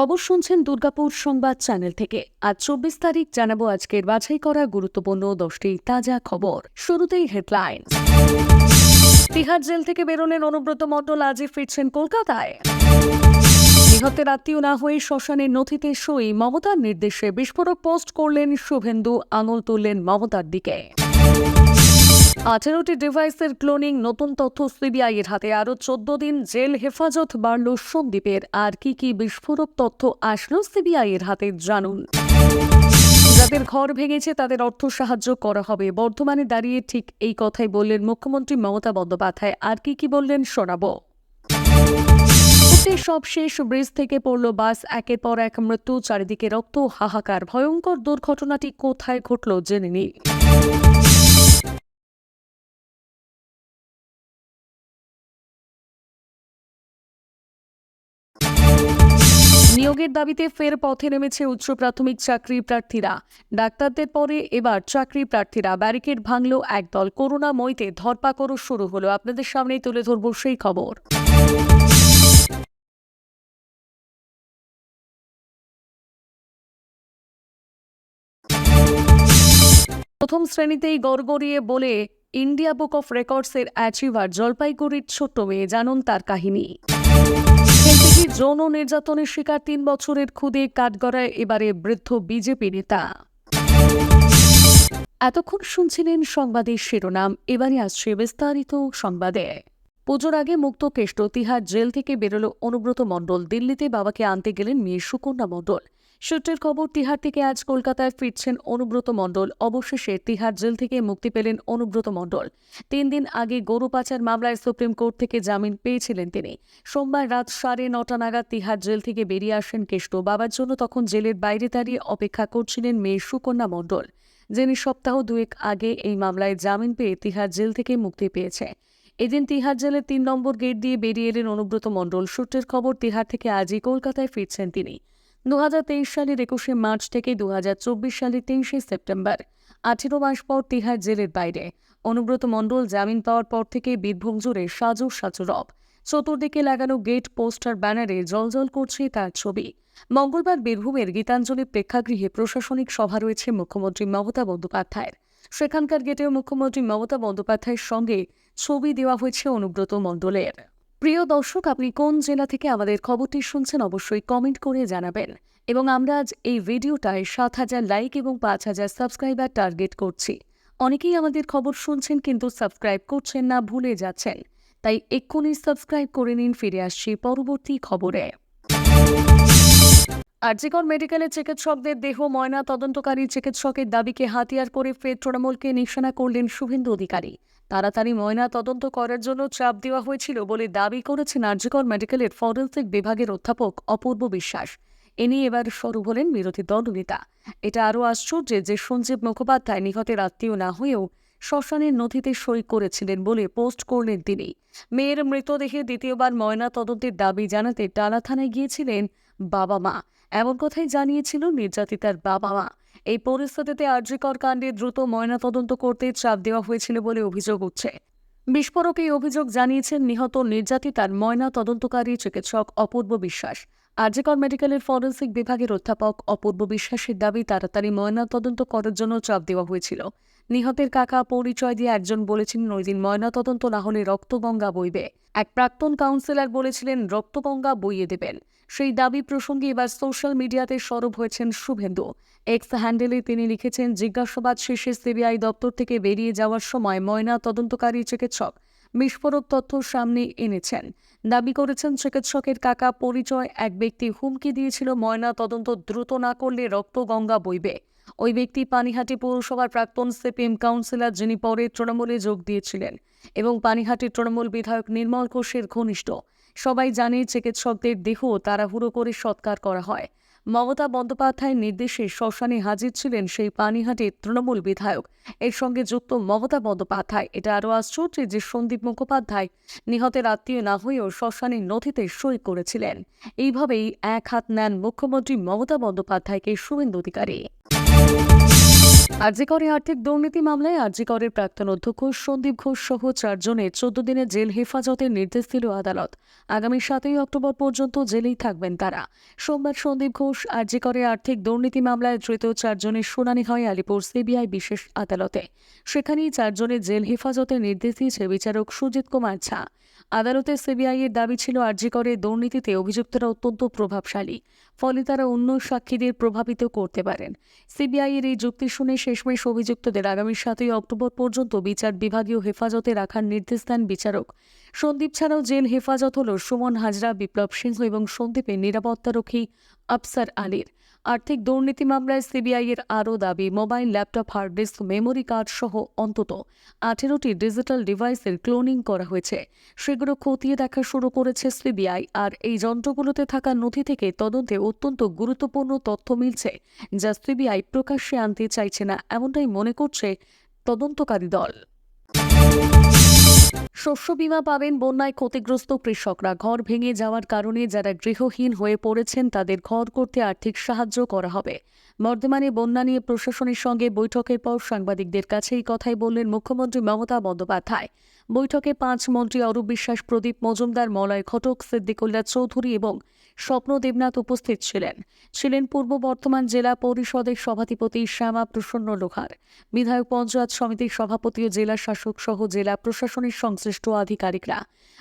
খবর শুনছেন দুর্গাপুর সংবাদ চ্যানেল থেকে। আজ চব্বিশ তারিখ জানাব আজকের বাছাই করা গুরুত্বপূর্ণ দশটি তাজা খবর। শুরুতেই হেডলাইন। তিহার জেল থেকে বেরোলেন অনুব্রত মণ্ডল আজই ফিরছেন কলকাতায়। নিহতের আত্মীয় না হয়ে শ্মশানের নথিতে সই, মমতার নির্দেশে বিস্ফোরক পোস্ট করলেন শুভেন্দু, আঙুল তুললেন মমতার দিকে। আঠেরোটি ডিভাইসের ক্লোনিং, নতুন তথ্য সিবিআই এর হাতে। আরও চোদ্দ দিন জেল হেফাজত বাড়ল সন্দীপের। আর কি কি বিস্ফোরক তথ্য আসলো সিবিআই এর হাতে জানুন। যাদের ঘর ভেঙেছে, তাদের অর্থ সাহায্য করা হবে। বর্ধমানে দাঁড়িয়ে ঠিক এই কথাই বললেন মুখ্যমন্ত্রী মমতা বন্দ্যোপাধ্যায়। আর কি কি বললেন শোনাবো। সব শেষ, ব্রিজ থেকে পড়ল বাস, একের পর এক মৃত্যু, চারিদিকে রক্ত, হাহাকার, ভয়ঙ্কর দুর্ঘটনাটি কোথায় ঘটল জেনে নিই। নিয়োগের দাবিতে ফের পথে নেমেছে উচ্চ প্রাথমিক চাকরি প্রার্থীরা। ডাক্তারদের পরে এবার চাকরি প্রার্থীরা। ব্যারিকেড ভাঙল একদল। করোনা মইতে ধরপাকড়ও শুরু হলো। আপনাদের সামনেই তুলে ধরব সেই খবর। প্রথম শ্রেণীতেই গড়গড়িয়ে বলে, ইন্ডিয়া বুক অফ রেকর্ডসের অ্যাচিভার জলপাইগুড়ির ছোট্ট মেয়ে। জানুন তার কাহিনী। যৌন নির্যাতনের শিকার তিন বছরের খুদে কাঠগড়ায় এবারে বৃদ্ধ বিজেপি নেতা। এতক্ষণ শুনছিলেন সংবাদের শিরোনাম, এবারে আসছে বিস্তারিত সংবাদে। পুজোর আগে মুক্ত কেষ্ট তিহার জেল থেকে বেরোল অনুব্রত মণ্ডল। দিল্লিতে বাবাকে আনতে গেলেন মেয়ে সুকন্যা মণ্ডল। সূত্রের খবর, তিহার থেকে আজ কলকাতায় ফিরছেন অনুব্রত মণ্ডল। অবশেষে তিহার জেল থেকে মুক্তি পেলেন অনুব্রত মণ্ডল। তিন দিন আগে গরু পাচার মামলায় সুপ্রিম কোর্ট থেকে জামিন পেয়েছিলেন তিনি। সোমবার রাত সাড়ে নটা নাগাদ তিহার জেল থেকে বেরিয়ে আসেন কেষ্ট। বাবার জন্য তখন জেলের বাইরে দাঁড়িয়ে অপেক্ষা করছিলেন মেয়ে সুকন্যা মণ্ডল। যিনি সপ্তাহ দুয়েক আগে এই মামলায় জামিন পেয়ে তিহার জেল থেকে মুক্তি পেয়েছে। এদিন তিহার জেলের তিন নম্বর গেট দিয়ে বেরিয়ে এলেন অনুব্রত মণ্ডল। সূত্রের খবর, তিহার থেকে আজই কলকাতায় ফিরছেন তিনি। দু হাজার তেইশ সালের একুশে মার্চ থেকে দু হাজার চব্বিশ সালের তেইশে সেপ্টেম্বর। আঠেরো মাস পর তিহার জেলের বাইরে। অনুব্রত মণ্ডল জামিন পাওয়ার পর থেকে বীরভূম জুড়ে সাজু সাজু রব চতুর্দিকে লাগানো গেট, পোস্টার, ব্যানারে জলজল করছে তার ছবি। মঙ্গলবার বীরভূমের গীতাঞ্জলি প্রেক্ষাগৃহে প্রশাসনিক সভা রয়েছে মুখ্যমন্ত্রী মমতা বন্দ্যোপাধ্যায়ের। সেখানকার গেটেও মুখ্যমন্ত্রী মমতা বন্দ্যোপাধ্যায়ের সঙ্গে ছবি দেওয়া হয়েছে অনুব্রত মণ্ডলের। প্রিয় দর্শক, আপনি কোন জেলা থেকে আমাদের খবরটি শুনছেন অবশ্যই কমেন্ট করে জানাবেন। এবং আমরা আজ এই ভিডিওটায় সাত হাজার লাইক এবং পাঁচ হাজার সাবস্ক্রাইবার টার্গেট করছি। অনেকেই আমাদের খবর শুনছেন কিন্তু সাবস্ক্রাইব করছেন না, ভুলে যাচ্ছেন। তাই এক্ষুনি সাবস্ক্রাইব করে নিন, ফিরে আসছি পরবর্তী খবরে। আরজিকর মেডিকেলের চিকিৎসকদের দেহ, ময়না তদন্তকারী চিকিৎসকের দাবিকে হাতিয়ার করে ফের তৃণমূলকে নিশানা করলেন শুভেন্দু অধিকারী। তাড়াতাড়ি ময়না তদন্ত করার জন্য চাপ দেওয়া হয়েছিল বলে দাবি করেছেন আরজিকর মেডিকেলের ফরেন্সিক বিভাগের অধ্যাপক অপূর্ব বিশ্বাস। এ নিয়ে এবার শুরু হলেন বিরোধী দলনেতা। এটা আরও আশ্চর্যের যে সঞ্জীব মুখোপাধ্যায় নিহতের আত্মীয় না হয়েও শ্মশানের নথিতে সই করেছিলেন বলে পোস্ট করলেন তিনি। মেয়ের মৃতদেহে দ্বিতীয়বার ময়না তদন্তের দাবি জানাতে টালা থানায় গিয়েছিলেন বাবা মা। এমন কথাই জানিয়েছিল নির্যাতিতার বাবা মা। এই পরিস্থিতিতে আর্যিকর কাণ্ডে দ্রুত ময়নাতদন্ত করতে চাপ দেওয়া হয়েছিল বলে অভিযোগ উঠছে। বিস্ফোরক এই অভিযোগ জানিয়েছেন নিহত নির্যাতিতার ময়না তদন্তকারী চিকিৎসক অপূর্ব বিশ্বাস। আরজিকর মেডিকেলের ফরেন্সিক বিভাগের অধ্যাপক অপূর্ব বিশ্বাসের দাবি তাড়াতাড়ি ময়না তদন্ত করার জন্য চাপ দেওয়া হয়েছিল। নিহতের কাকা পরিচয় দিয়ে একজন বলেছিলেন ওই দিন ময়না তদন্ত না হলে রক্তগঙ্গা বইবে। এক প্রাক্তন কাউন্সিলর বলেছিলেন, রক্তগঙ্গা বইয়ে দেবেন। সেই দাবি প্রসঙ্গে এবার সোশ্যাল মিডিয়াতে সরব হয়েছেন শুভেন্দু। এক্স হ্যান্ডেলে তিনি লিখেছেন, জিজ্ঞাসাবাদ শেষে সিবিআই দপ্তর থেকে বেরিয়ে যাওয়ার সময় ময়না তদন্তকারী চিকিৎসক বিস্ফোরক তথ্য সামনে এনেছেন। দাবি করেছেন, চিকিৎসকের কাকা পরিচয় এক ব্যক্তি হুমকি দিয়েছিল, ময়না তদন্ত দ্রুত না করলে রক্তগঙ্গা বইবে। ওই ব্যক্তি পানিহাটি পৌরসভার প্রাক্তন সিপিএম কাউন্সিলর যিনি পরে তৃণমূলে যোগ দিয়েছিলেন এবং পানিহাটির তৃণমূল বিধায়ক নির্মল ঘোষের ঘনিষ্ঠ। সবাই জানে চিকিৎসকদের দেহ তাড়াহুড়ো করে সৎকার করা হয়। মমতা বন্দ্যোপাধ্যায়ের নির্দেশে শ্মশানে হাজির ছিলেন সেই পানিহাটির তৃণমূল বিধায়ক। এর সঙ্গে যুক্ত মমতা বন্দ্যোপাধ্যায়। এটা আরও আশ্চর্য যে সন্দীপ মুখোপাধ্যায় নিহতের আত্মীয় না হয়েও শ্মশানের নথিতে সই করেছিলেন। এইভাবেই এক হাত নেন মুখ্যমন্ত্রী মমতা বন্দ্যোপাধ্যায়কে শুভেন্দু অধিকারী। আরজিকরে আর্থিক দুর্নীতি মামলায় আরজিকরের প্রাক্তন অধ্যক্ষ সন্দীপ ঘোষ সহ চারজনের চোদ্দ দিনের জেল হেফাজতের নির্দেশ দিল আদালত। আগামী সাতই অক্টোবর পর্যন্ত জেলেই থাকবেন তারা। সোমবার সন্দীপ ঘোষ আরজিকরে আর্থিক দুর্নীতি মামলায় ধৃত চারজনের শুনানি হয় আলিপুর সিবিআই বিশেষ আদালতে। সেখানেই চারজনের জেল হেফাজতের নির্দেশ দিয়েছে বিচারক সুজিত কুমার ঝা। আদালতে সিবিআই এর দাবি ছিল আরজিকরে দুর্নীতিতে অভিযুক্তরা অত্যন্ত প্রভাবশালী, ফলে তারা অন্য সাক্ষীদের প্রভাবিত করতে পারেন। সিবিআই এর এই যুক্তি শুনে শেষমেশ অভিযুক্তদের আগামী সাতই অক্টোবর পর্যন্ত বিচার বিভাগীয় হেফাজতে রাখার নির্দেশ দেন বিচারক। সন্দীপ ছাড়াও জেল হেফাজত হল সুমন হাজরা, বিপ্লব সিংহ এবং সন্দীপের নিরাপত্তারক্ষী আফসার আলীর। আর্থিক দুর্নীতি মামলায় সিবিআই এর আরও দাবি, mobile, laptop, hard disk, memory card সহ অন্তত আঠেরোটি ডিজিটাল ডিভাইসের ক্লোনিং করা হয়েছে। সেগুলো খতিয়ে দেখা শুরু করেছে সিবিআই, আর এই যন্ত্রগুলোতে থাকা নথি থেকে তদন্তে অত্যন্ত গুরুত্বপূর্ণ তথ্য মিলছে, যা সিবিআই প্রকাশ্যে আনতে চাইছে না, এমনটাই মনে করছে তদন্তকারী দল। শস্য বিমা পাবেন বন্যায় ক্ষতিগ্রস্ত কৃষকরা। ঘর ভেঙে যাওয়ার কারণে যারা গৃহহীন হয়ে পড়েছেন, তাদের ঘর করতে আর্থিক সাহায্য করা হবে। বর্ধমানে বন্যা নিয়ে প্রশাসনের সঙ্গে বৈঠকের পর সাংবাদিকদের কাছে এই কথাই বললেন মুখ্যমন্ত্রী মমতা বন্দ্যোপাধ্যায়। বৈঠকে পাঁচ মন্ত্রী অরূপ বিশ্বাস, প্রদীপ মজুমদার, মলয় ঘটক সিদ্দিকুল্লাহ চৌধুরী এবং স্বপ্ন দেবনাথ উপস্থিত ছিলেন। ছিলেন পূর্ব বর্ধমান জেলা পরিষদের সভাধিপতি শ্যামা প্রসন্ন লোহার। বিধায়ক পঞ্চায়েত সমিতির সভাপতি ও জেলা শাসক সহ জেলা প্রশাসনের সংশ্লিষ্ট আধিকারিকরা।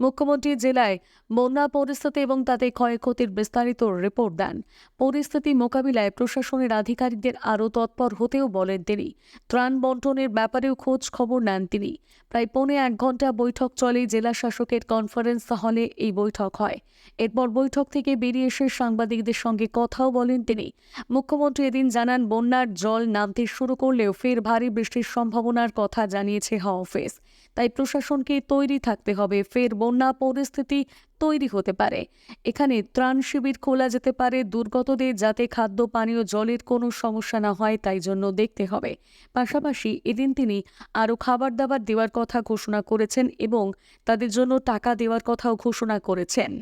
মুখ্যমন্ত্রী জেলায় বন্যা পরিস্থিতি এবং তাতে ক্ষয়ক্ষতির বিস্তারিত রিপোর্ট দেন। পরিস্থিতি মোকাবিলায় প্রশাসনের আধিকারিকদের আরও তৎপর হতেও বলেন তিনি। ত্রাণ বন্টনের ব্যাপারেও খোঁজ খবর নেন তিনি। প্রায় পৌনে এক ঘণ্টা বৈঠক চলে জেলা শাসকের কনফারেন্স হলে এই বৈঠক হয়। এরপর বৈঠক থেকে বেরিয়ে এসে সাংবাদিকদের সঙ্গে কথাও বলেন তিনি। মুখ্যমন্ত্রী এদিন জানান, বন্যার জল নামতে শুরু করলেও ফের ভারী বৃষ্টির সম্ভাবনার কথা জানিয়েছে হাওয়া অফিস। তাই প্রশাসনকে তৈরি থাকতে হবে। ফের বন্যা পরিস্থিতি তৈরি হতে পারে। এখানে ত্রাণ শিবির খোলা যেতে পারে। দুর্গতদের যাতে খাদ্য, পানীয়, জলের কোনো সমস্যা না হয়, তাই জন্য দেখতে হবে। পাশাপাশি এদিন তিনি আরও খাবার দাবার দেওয়ার কথা ঘোষণা করেছেন এবং তাদের জন্য টাকা দেওয়ার কথাও ঘোষণা করেছেন।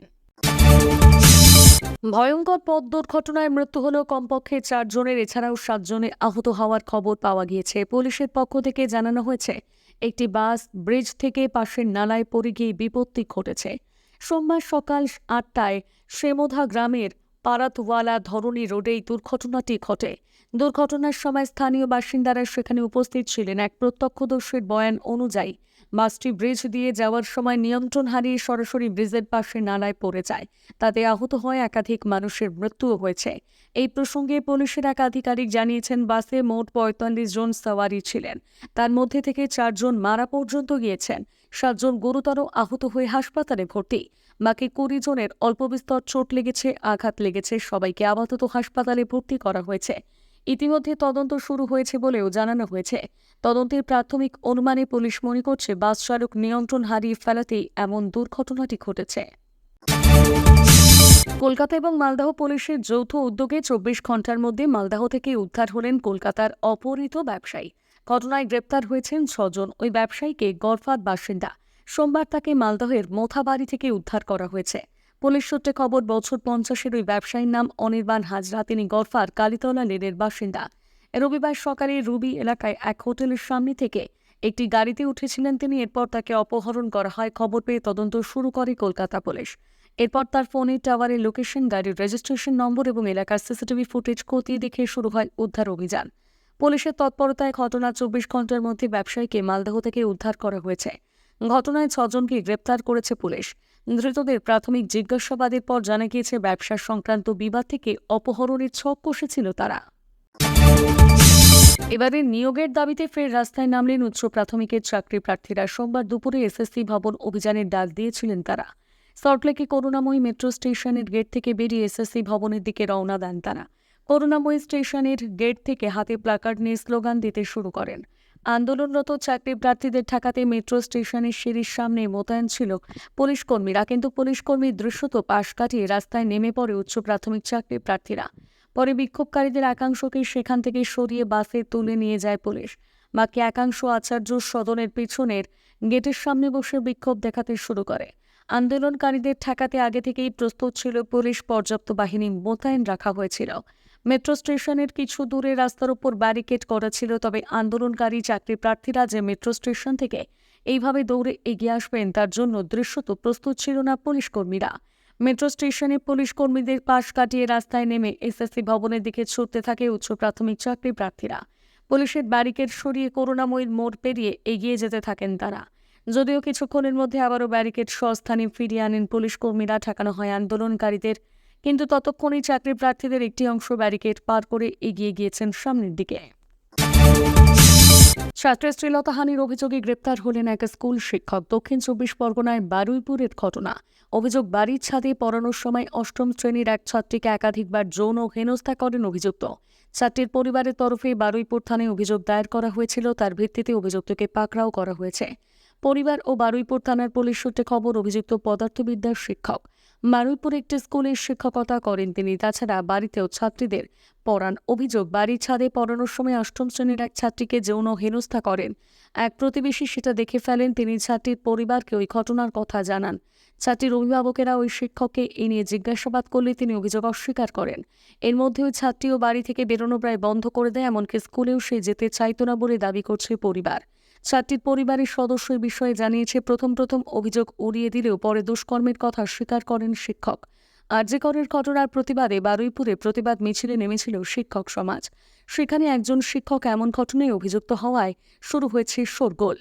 ভয়ঙ্কর পথ দুর্ঘটনায় মৃত্যু হলেও কমপক্ষে চারজনের, এছাড়াও সাতজনের আহত হওয়ার খবর পাওয়া গিয়েছে। পুলিশের পক্ষ থেকে জানানো হয়েছে একটি বাস ব্রিজ থেকে পাশের নালায় পড়ে গিয়ে বিপত্তি ঘটেছে। সোমবার সকাল আটটায় শ্রেমোধা গ্রামের পারাতওয়ালা ধরণী রোডেই দুর্ঘটনাটি ঘটে। দুর্ঘটনার সময় স্থানীয় বাসিন্দারা সেখানে উপস্থিত ছিলেন। এক প্রত্যক্ষদর্শীর বয়ান অনুযায়ী বাসটি ব্রিজ দিয়ে যাওয়ার সময় নিয়ন্ত্রণ হারিয়ে সরাসরি ব্রিজের পাশে নালায় পড়ে যায়। তাতে আহত হয় একাধিক মানুষের মৃত্যুও হয়েছে। এই প্রসঙ্গে পুলিশের এক আধিকারিক জানিয়েছেন, বাসে মোট পঁয়তাল্লিশ জন সওয়ারি ছিলেন। তার মধ্যে থেকে চারজন মারা পর্যন্ত গিয়েছেন। সাতজন গুরুতর আহত হয়ে হাসপাতালে ভর্তি। বাকি কুড়ি জনের অল্প বিস্তর চোট লেগেছে, আঘাত লেগেছে, সবাইকে আপাতত হাসপাতালে ভর্তি করা হয়েছে। ইতিমধ্যে তদন্ত শুরু হয়েছে বলেও জানানো হয়েছে। তদন্তের প্রাথমিক অনুমানে পুলিশ মনে করছে, বাস চালক নিয়ন্ত্রণ হারিয়ে ফেলাতেই এমন দুর্ঘটনাটি ঘটেছে। কলকাতা এবং মালদহ পুলিশের যৌথ উদ্যোগে চব্বিশ ঘণ্টার মধ্যে মালদহ থেকে উদ্ধার হলেন কলকাতার অপহৃত ব্যবসায়ী। ঘটনায় গ্রেপ্তার হয়েছেন ছজন। ওই ব্যবসায়ীকে গরফাত বাসিন্দা। সোমবার তাকে মালদহের মোথাবাড়ি থেকে উদ্ধার করা হয়েছে। পুলিশ সূত্রে খবর, বছর পঞ্চাশের ওই ব্যবসায়ীর নাম অনির্বাণ হাজরা। তিনি গরফার কালীতলা লেনের বাসিন্দা। রবিবার সকালে রুবি এলাকায় এক হোটেলের সামনে থেকে একটি গাড়িতে উঠেছিলেন তিনি। এরপর তাকে অপহরণ করা হয়। খবর পেয়ে তদন্ত শুরু করে কলকাতা পুলিশ। এরপর তার ফোনে টাওয়ারের লোকেশন, গাড়ির রেজিস্ট্রেশন নম্বর এবং এলাকার সিসিটিভি ফুটেজ খতিয়ে দেখে শুরু হয় উদ্ধার অভিযান। পুলিশের তৎপরতায় ঘটনা চব্বিশ ঘণ্টার মধ্যে ব্যবসায়ীকে মালদহ থেকে উদ্ধার করা হয়েছে। ঘটনায় ছজনকে গ্রেপ্তার করেছে পুলিশ। ধৃতদের প্রাথমিক জিজ্ঞাসাবাদের পর জানা গিয়েছে, ব্যবসা সংক্রান্ত বিবাদ থেকে অপহরণের ছক কষেছিল তারা। এবারে নিয়োগের দাবিতে ফের রাস্তায় নামলেন উচ্চ প্রাথমিকের চাকরি প্রার্থীরা। সোমবার দুপুরে এসএসসি ভবন অভিযানের ডাক দিয়েছিলেন তারা। সল্টলেকে করুণাময়ী মেট্রো স্টেশনের গেট থেকে বেরিয়ে এসএসসি ভবনের দিকে রওনা দেন তারা। করুণাময়ী স্টেশনের গেট থেকে হাতে প্লাকার্ড নিয়ে স্লোগান দিতে শুরু করেন। আন্দোলনরত চাকরি প্রার্থীদের ঠেকাতে মেট্রো স্টেশনের সিঁড়ির সামনে মোতায়েন ছিল পুলিশ কর্মীরা কিন্তু পুলিশ কর্মীর দৃশ্যত পাশ কাটিয়ে রাস্তায় নেমে পড়ে উচ্চ প্রাথমিক চাকরি প্রার্থীরা পরে বিক্ষোভকারীদের একাংশকে সেখান থেকে সরিয়ে বাসে তুলে নিয়ে যায় পুলিশ। বাকি একাংশ আচার্য সদনের পিছনের গেটের সামনে বসে বিক্ষোভ দেখাতে শুরু করে। আন্দোলনকারীদের ঠেকাতে আগে থেকেই প্রস্তুত ছিল পুলিশ পর্যাপ্ত বাহিনী মোতায়েন রাখা হয়েছিল। মেট্রো স্টেশনের কিছু দূরে রাস্তার উপর ব্যারিকেড করা ছিল, তবে আন্দোলনকারী চাকরি প্রার্থীরা যে মেট্রো স্টেশন থেকে এইভাবে দৌড়ে এগিয়ে আসবেন, তার জন্য দৃশ্যত প্রস্তুত ছিল না পুলিশ কর্মীরা। মেট্রো স্টেশনে পুলিশ কর্মীদের পাশ কাটিয়ে রাস্তায় নেমে এসএসসি ভবনের দিকে ছুটতে থাকে উচ্চ প্রাথমিক চাকরি প্রার্থীরা। পুলিশের ব্যারিকেড সরিয়ে করুণাময়ীর মোড় পেরিয়ে এগিয়ে যেতে থাকেন তারা। যদিও কিছুক্ষণের মধ্যে আবারও ব্যারিকেড স্বস্থানে ফিরিয়ে আনেন পুলিশ কর্মীরা, ঠেকানো হয় আন্দোলনকারীদের কিন্তু ততক্ষণই চাকরি প্রার্থীদের একটি অংশ ব্যারিকেড পার করে এগিয়ে গিয়েছেন সামনের দিকে। ছাত্রের শ্রীলতাহানির অভিযোগে গ্রেপ্তার হলেন এক স্কুল শিক্ষক। দক্ষিণ চব্বিশ পরগনায় বারুইপুরের ঘটনা। অভিযোগ, বাড়ির ছাদে পড়ানোর সময় অষ্টম শ্রেণির এক ছাত্রীকে একাধিকবার যৌন হেনস্থা করেন অভিযুক্ত। ছাত্রীর পরিবারের তরফে বারুইপুর থানায় অভিযোগ দায়ের করা হয়েছিল। তার ভিত্তিতে অভিযুক্তকে পাকড়াও করা হয়েছে। পরিবার ও বারুইপুর থানার পুলিশ সূত্রে খবর, অভিযুক্ত পদার্থবিদ্যার শিক্ষক। বারুইপুর একটি স্কুলে শিক্ষকতা করেন তিনি। তাছাড়া বাড়িতেও ছাত্রীদের পড়ান অভিযোগ বাড়ির ছাদে পড়ানোর সময় অষ্টম শ্রেণির এক ছাত্রীকে যৌন হেনস্থা করেন। এক প্রতিবেশী সেটা দেখে ফেলেন, তিনি ছাত্রীর পরিবারকে ওই ঘটনার কথা জানান। ছাত্রীর অভিভাবকেরা ওই শিক্ষককে এ নিয়ে জিজ্ঞাসাবাদ করলে তিনি অভিযোগ অস্বীকার করেন। এর মধ্যে ওই ছাত্রীও বাড়ি থেকে বেরোনো প্রায় বন্ধ করে দেয়, এমনকি স্কুলেও সে যেতে চাইত না বলে দাবি করছে পরিবার। ছাত্রীর পরিবারের সদস্য বিষয়ে জানিয়েছে, প্রথম প্রথম অভিযোগ উড়িয়ে দিলেও পরে দুষ্কর্মের কথা স্বীকার করেন শিক্ষক। আর্যিকরের ঘটনার প্রতিবাদে বারুইপুরে প্রতিবাদ মিছিলে নেমেছিল শিক্ষক সমাজ। সেখানে একজন শিক্ষক এমন ঘটনায় অভিযুক্ত হওয়ায় শুরু হয়েছে শোরগোল।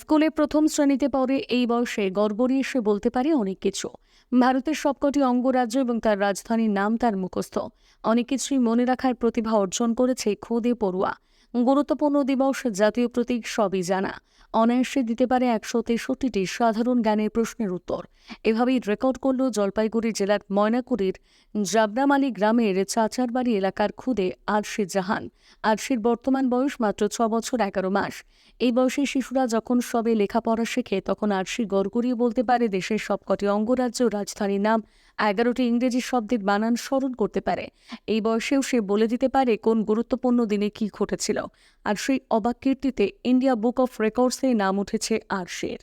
স্কুলে প্রথম শ্রেণীতে পড়ে এই বয়সে গড়বড়ি এসে বলতে পারে অনেক কিছু। ভারতের সবকটি অঙ্গরাজ্য এবং তার রাজধানীর নাম তার মুখস্থ। অনেক কিছুই মনে রাখার প্রতিভা অর্জন করেছে খুদে পড়ুয়া। গুরুত্বপূর্ণ দিবস জাতীয় প্রতীক সবই জানা। অনায়াসে দিতে পারে একশো তেষট্টিটি সাধারণ জ্ঞানের প্রশ্নের উত্তর। এভাবেই রেকর্ড করল জলপাইগুড়ি জেলার ময়নাকুড়ির জাবরামালি গ্রামের চাচারবাড়ি এলাকার খুদে আরশি জাহান। আরশির বর্তমান বয়স মাত্র ছ বছর এগারো মাস। এই বয়সে শিশুরা যখন সবে লেখাপড়া শেখে, তখন আরশি গড়গড়িয়ে বলতে পারে, দেশের সবকটি অঙ্গরাজ্য রাজধানীর নাম এগারোটি ইংরেজি শব্দের বানান স্মরণ করতে পারে। এই বয়সেও সে বলে দিতে পারে, কোন গুরুত্বপূর্ণ দিনে কি ঘটেছিল? আর সেই অবাক কীর্তিতে ইন্ডিয়া বুক অফ রেকর্ডসে নাম উঠেছে আরশির।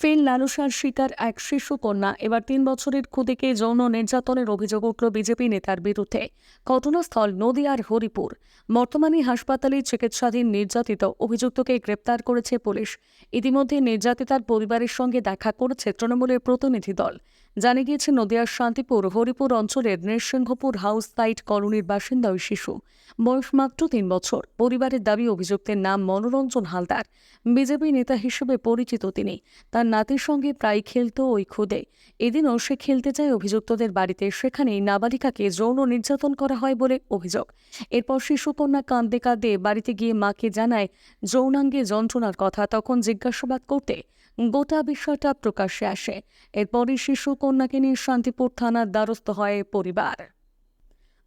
ফেল লালসার শিকার এক শিশু কন্যা এবার তিন বছরের খুদেকে যৌন নির্যাতনের অভিযোগ উঠল বিজেপি নেতার বিরুদ্ধে। ঘটনাস্থল নদিয়ার হরিপুর। বর্তমানে হাসপাতালে চিকিৎসাধীন নির্যাতিত অভিযুক্তকে গ্রেপ্তার করেছে পুলিশ। ইতিমধ্যে নির্যাতিতার পরিবারের সঙ্গে দেখা করেছে তৃণমূলের প্রতিনিধি দল। জানা গিয়েছে, নদিয়ার শান্তিপুর, হরিপুর অঞ্চলের নৃসিংহপুর হাউস সাইট কলোনির বাসিন্দা ওই শিশু। বয়স মাত্র তিন বছর। পরিবারের দাবি, অভিযুক্তের নাম মনোরঞ্জন হালদার। বিজেপি নেতা হিসেবে পরিচিত তিনি। তার নাতির সঙ্গে প্রায় খেলত ওই খুদে। এদিনও সে খেলতে যায়, অভিযুক্তদের বাড়িতে। সেখানেই নাবালিকাকে যৌন নির্যাতন করা হয় বলে অভিযোগ। এরপর শিশুকন্যা কাঁদতে কাঁদতে বাড়িতে গিয়ে মাকে জানায়, যৌনাঙ্গে যন্ত্রণার কথা। তখন জিজ্ঞাসাবাদ করতে গোটা বিষয়টা প্রকাশ্যে আসে। এরপরই শিশু কন্যাকে নিয়ে শান্তিপুর থানার দ্বারস্থ হয় পরিবার।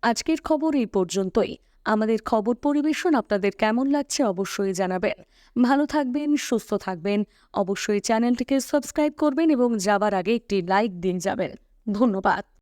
আজকের খবর এই পর্যন্তই। আমাদের খবর পরিবেশন আপনাদের কেমন লাগছে অবশ্যই জানাবেন। ভালো থাকবেন, সুস্থ থাকবেন। অবশ্যই চ্যানেলটিকে সাবস্ক্রাইব করবেন এবং যাবার আগে একটি লাইক দিয়ে যাবেন। ধন্যবাদ।